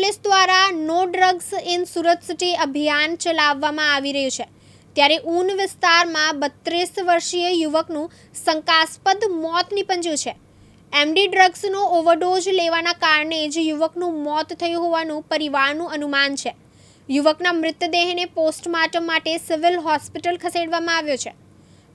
Police દ્વારા no drugs in Surat city અભિયાન ચલાવવામાં આવી રહ્યું છે. ત્યારે ઊન વિસ્તારમાં બત્રીસ વર્ષીય યુવકનું શંકાસ્પદ મોત નિપજ્યું છે. એમડી ડ્રગ્સનો ઓવરડોઝ લેવાના કારણે જ યુવકનું મોત થયું હોવાનું પરિવારનું અનુમાન છે. યુવકના મૃતદેહને પોસ્ટમોર્ટમ માટે સિવિલ હોસ્પિટલ ખસેડવામાં આવ્યો છે.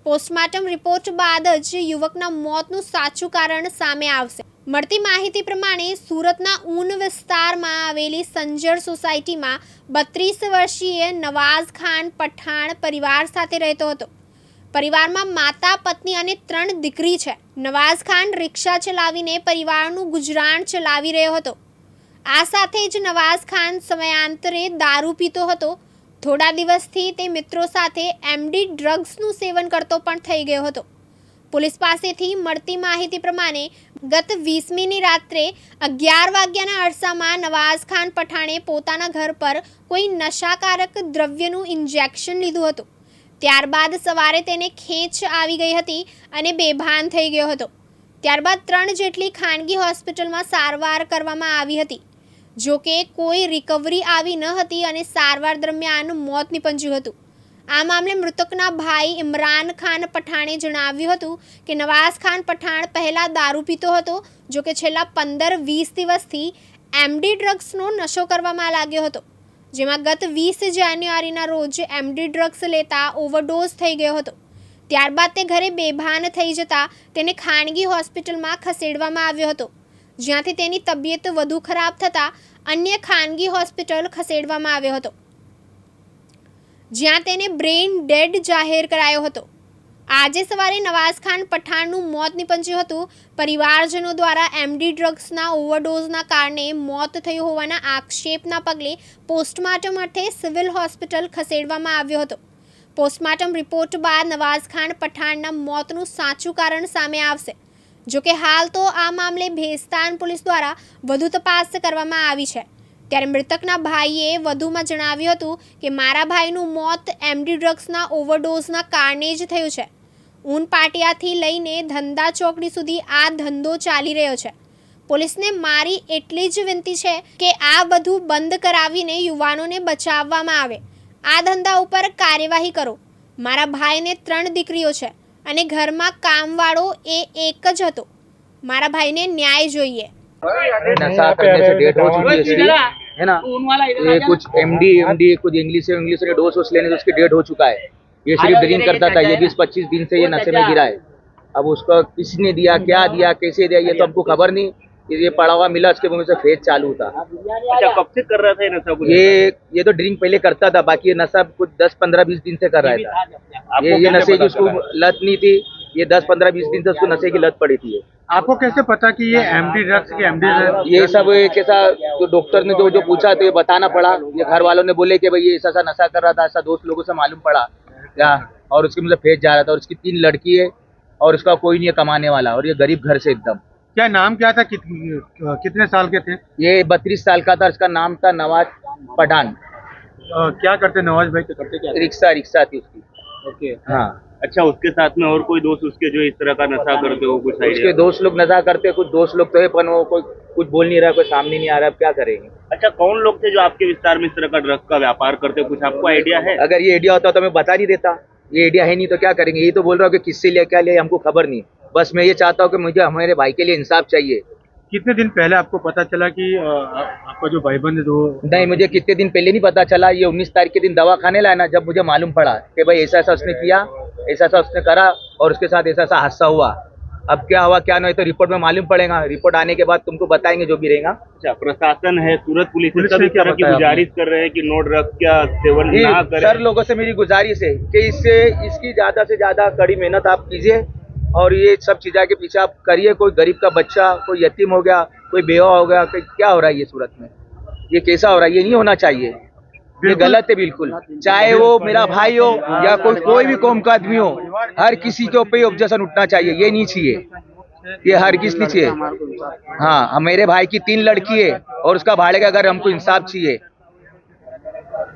પોસ્ટમોર્ટમ રિપોર્ટ બાદ જ યુવકના મોતનું સાચું કારણ સામે આવશે. મળતી માહિતી પ્રમાણે સુરતના ઊન વિસ્તારમાં આવેલી સંજર સોસાયટીમાં બત્રીસ વર્ષીય નવાઝ ખાન પઠાણ પરિવાર સાથે રહેતો હતો. પરિવારમાં માતા, પત્ની અને ત્રણ દીકરી છે. નવાઝ ખાન રિક્ષા ચલાવીને પરિવારનું ગુજરાન ચલાવી રહ્યો હતો. આ સાથે જ નવાઝ ખાન સમયાંતરે દારૂ પીતો હતો. થોડા દિવસથી તે મિત્રો સાથે એમડી ડ્રગ્સનું સેવન કરતો પણ થઈ ગયો હતો. પોલીસ પાસેથી મળતી માહિતી પ્રમાણે ગત વીસમીની રાત્રે અગિયાર વાગ્યાના અરસામાં નવાઝ ખાન પઠાણે પોતાના ઘર પર કોઈ નશાકારક દ્રવ્યનું ઇન્જેક્શન લીધું હતું. ત્યારબાદ સવારે તેને ખેંચ આવી ગઈ હતી અને બેભાન થઈ ગયો હતો. ત્યારબાદ ત્રણ જેટલી ખાનગી હોસ્પિટલમાં સારવાર કરવામાં આવી હતી. જો કે કોઈ રિકવરી આવી ન હતી અને સારવાર દરમિયાન મોત નીપજ્યું હતું. આ મામલે મૃતકના ભાઈ ઇમરાન ખાન પઠાણે જણાવ્યું હતું કે નવાઝ ખાન પઠાણ પહેલાં દારૂ પીતો હતો, જો કે છેલ્લા પંદર વીસ દિવસથી એમડી ડ્રગ્સનો નશો કરવામાં લાગ્યો હતો, જેમાં ગત વીસ જાન્યુઆરીના રોજ એમડી ડ્રગ્સ લેતા ઓવરડોઝ થઈ ગયો હતો. ત્યારબાદ તે ઘરે બેભાન થઈ જતા તેને ખાનગી હોસ્પિટલમાં ખસેડવામાં આવ્યો હતો, જ્યાંથી તેની તબિયત વધુ ખરાબ થતાં અન્ય ખાનગી હોસ્પિટલ ખસેડવામાં આવ્યો હતો. જ્યાં તેને બ્રેઇન ડેડ જાહેર કરાયો હતો. આજે સવારે નવાઝ ખાન પઠાણનું મોત નિપજ્યું હતું. પરિવારજનો દ્વારા એમડી ડ્રગ્સના ઓવરડોઝના કારણે મોત થયું હોવાના આક્ષેપના પગલે પોસ્ટમોર્ટમ અર્થે સિવિલ હોસ્પિટલ ખસેડવામાં આવ્યો હતો. પોસ્ટમોર્ટમ રિપોર્ટ બાદ નવાઝ ખાન પઠાણના મોતનું સાચું કારણ સામે આવશે. જોકે હાલ તો આ મામલે ભેસ્તાન પોલીસ દ્વારા વધુ તપાસ કરવામાં આવી છે. ત્યારે મૃતકના ભાઈએ વધુમાં જણાવ્યું હતું કે મારા ભાઈનું મોત એમડી ડ્રગ્સના ઓવરડોઝના કારણે જ થયું છે. ઊન પાટિયાથી લઈને ધંધા ચોકડી સુધી આ ધંધો ચાલી રહ્યો છે. પોલીસને મારી એટલી જ વિનંતી છે કે આ બધું બંધ કરાવીને યુવાનોને બચાવવામાં આવે. આ ધંધા ઉપર કાર્યવાહી કરો. મારા ભાઈને ત્રણ દીકરીઓ છે અને ઘરમાં કામવાળો એ એક જ હતો. મારા ભાઈને ન્યાય જોઈએ. नशा करने से डेट हो चुकी है इसकी है ना ये कुछ एमडी एमडी कुछ इंग्लिश इंग्लिश के डोज वोस लेने से उसकी डेट हो चुका है। ये सिर्फ़ ड्रिंक करता था ये बीस पच्चीस दिन से ये नशे में गिरा है। अब उसको किसने दिया क्या दिया कैसे दिया ये तो हमको खबर नहीं। ये ये पड़ा हुआ मिला उसके मुँह से फ़ेज़ चालू था। अच्छा कब से कर रहा था ये नशा ये ये तो ड्रिंक पहले करता था बाकी ये नशा कुछ दस पंद्रह बीस दिन से कर रहा था। ये ये नशे की उसको लत नहीं थी। ये दस पंद्रह बीस दिन से उसको नशे की लत पड़ी थी आपको कैसे पता कि ये एमडी ड्रग्स की एमडी ये सब एक ऐसा जो डॉक्टर ने जो जो पूछा तो ये बताना पड़ा। ये घर वालों ने बोले कि भाई ये ऐसा ऐसा नशा कर रहा था ऐसा दोस्त लोगों से मालूम पड़ा। क्या और उसके मुझे फ़ेज़ जा रहा था। और उसकी तीन लड़की है और उसका कोई नहीं है कमाने वाला। और ये गरीब घर से एकदम। क्या नाम क्या था? कित, कितने साल के थे? ये बत्तीस साल का था इसका नाम था नवाज़ पठान। क्या करते नवाज़ भाई? तो करते क्या? रिक्शा रिक्शा थी उसकी। ओके। हाँ। अच्छा उसके साथ में और कोई दोस्त उसके जो इस तरह का नशा करते हो कुछ उसके दोस्त लोग नशा करते कुछ दोस्त लोग तो है पर वो कोई कुछ बोल नहीं रहा कोई सामने नहीं आ रहा अब क्या करेंगे? अच्छा कौन लोग थे जो आपके विस्तार में इस तरह का ड्रग का व्यापार करते कुछ आपको आइडिया है? अगर ये आइडिया होता तो मैं बता नहीं देता। ये आइडिया है नहीं तो क्या करेंगे? ये तो बोल रहा हूँ कि किससे लिया क्या लिया हमको खबर नहीं। बस मैं ये चाहता हूँ कि मुझे हमारे भाई के लिए इंसाफ चाहिए। कितने दिन पहले आपको पता चला कि आपका जो भाईबंद है वो नहीं मुझे कितने दिन पहले नहीं पता चला। ये उन्नीस तारीख के दिन दवा खाने लाया ना जब मुझे मालूम पड़ा कि भाई ऐसा ऐसा उसने किया ऐसा ऐसा उसने करा और उसके साथ ऐसा ऐसा हादसा हुआ। अब क्या हुआ क्या नहीं तो रिपोर्ट में मालूम पड़ेगा। रिपोर्ट आने के बाद तुमको बताएँगे जो भी रहेगा। अच्छा प्रशासन है सूरत पुलिस क्या तरह की गुजारिश कर रहे हैं कि नो ड्रग क्या सेवन ना सर लोगों से मेरी गुजारिश है कि इससे इसकी ज़्यादा से ज़्यादा कड़ी मेहनत आप कीजिए। और ये सब चीज़ों के पीछे आप करिए कोई गरीब का बच्चा कोई यतीम हो गया कोई बेवा हो गया कोई क्या हो रहा है ये सूरत में? ये कैसा हो रहा है? ये नहीं होना चाहिए। ये गलत है बिल्कुल। चाहे वो मेरा भाई हो या कोई कोई भी कौम का आदमी हो हर किसी के ऊपर ऑब्जेक्शन उठना चाहिए ये नहीं चाहिए। ये हर किस नहीं चाहिए। हाँ मेरे भाई की तीन लड़की है और उसका भाड़े का घर हमको इंसाफ चाहिए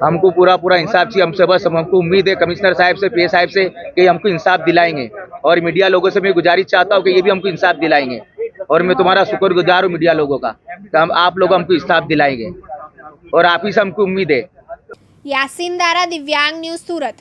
हमको पूरा पूरा इंसाफ चाहिए हमसे बस हम- हमको उम्मीद है कमिश्नर साहब से पी साहब से कि हमको इंसाफ दिलाएँगे। और मीडिया लोगों से मैं गुजारिश चाहता हूँ कि ये भी हमको इंसाफ दिलाएँगे। और मैं तुम्हारा शुक्रगुजार हूँ मीडिया लोगों का कि हम, आप लोग हमको इंसाफ दिलाएँगे। और आप ही से हमको उम्मीद है। यासिन दारा, दिव्यांग न्यूज़ सूरत।